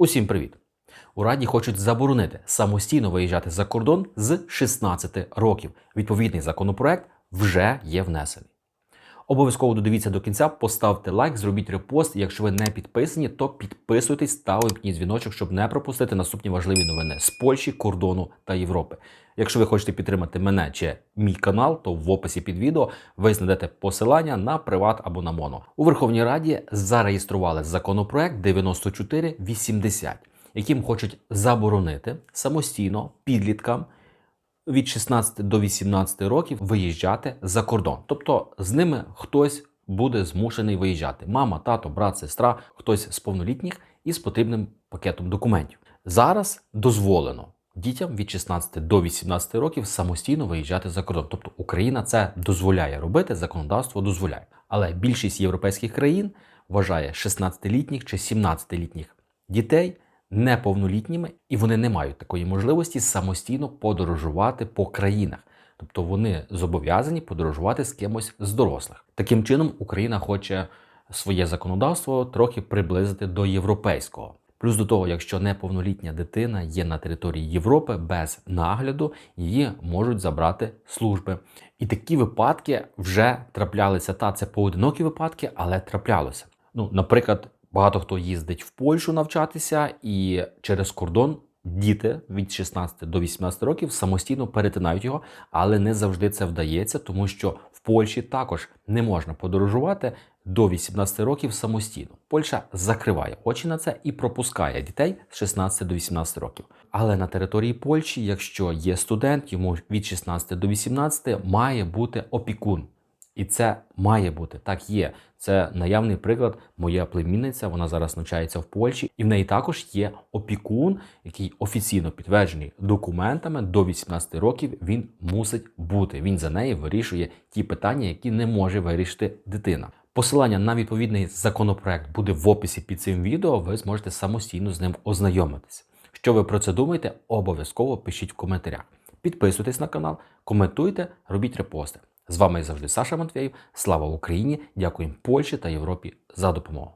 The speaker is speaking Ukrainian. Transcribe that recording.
Усім привіт! У Раді хочуть заборонити самостійно виїжджати за кордон з 16 років. Відповідний законопроект вже є внесений. Обов'язково додивіться до кінця, поставте лайк, зробіть репост. Якщо ви не підписані, то підписуйтесь та увімкніть дзвіночок, щоб не пропустити наступні важливі новини з Польщі, кордону та Європи. Якщо ви хочете підтримати мене чи мій канал, то в описі під відео ви знайдете посилання на приват або на моно. У Верховній Раді зареєстрували законопроект 9480, яким хочуть заборонити самостійно підліткам від 16 до 18 років виїжджати за кордон. Тобто з ними хтось буде змушений виїжджати: мама, тато, брат, сестра, хтось з повнолітніх із потрібним пакетом документів. Зараз дозволено дітям від 16 до 18 років самостійно виїжджати за кордон. Тобто Україна це дозволяє робити, законодавство дозволяє. Але більшість європейських країн вважає 16-літніх чи 17-літніх дітей неповнолітніми, і вони не мають такої можливості самостійно подорожувати по країнах. Тобто вони зобов'язані подорожувати з кимось з дорослих. Таким чином, Україна хоче своє законодавство трохи приблизити до європейського. Плюс до того, якщо неповнолітня дитина є на території Європи без нагляду, її можуть забрати служби. І такі випадки вже траплялися. Та це поодинокі випадки, але траплялося. Ну, наприклад, багато хто їздить в Польщу навчатися, і через кордон діти від 16 до 18 років самостійно перетинають його, але не завжди це вдається, тому що в Польщі також не можна подорожувати до 18 років самостійно. Польща закриває очі на це і пропускає дітей з 16 до 18 років. Але на території Польщі, якщо є студент, йому від 16 до 18 має бути опікун. І це має бути так є. Це наявний приклад. Моя племінниця, вона зараз навчається в Польщі, і в неї також є опікун, який офіційно підтверджений документами до 18 років. Він мусить бути. Він за неї вирішує ті питання, які не може вирішити дитина. Посилання на відповідний законопроект буде в описі під цим відео. Ви зможете самостійно з ним ознайомитися. Що ви про це думаєте? Обов'язково пишіть в коментарях. Підписуйтесь на канал, коментуйте, робіть репости. З вами завжди Саша Матвєєв. Слава Україні! Дякуємо Польщі та Європі за допомогу.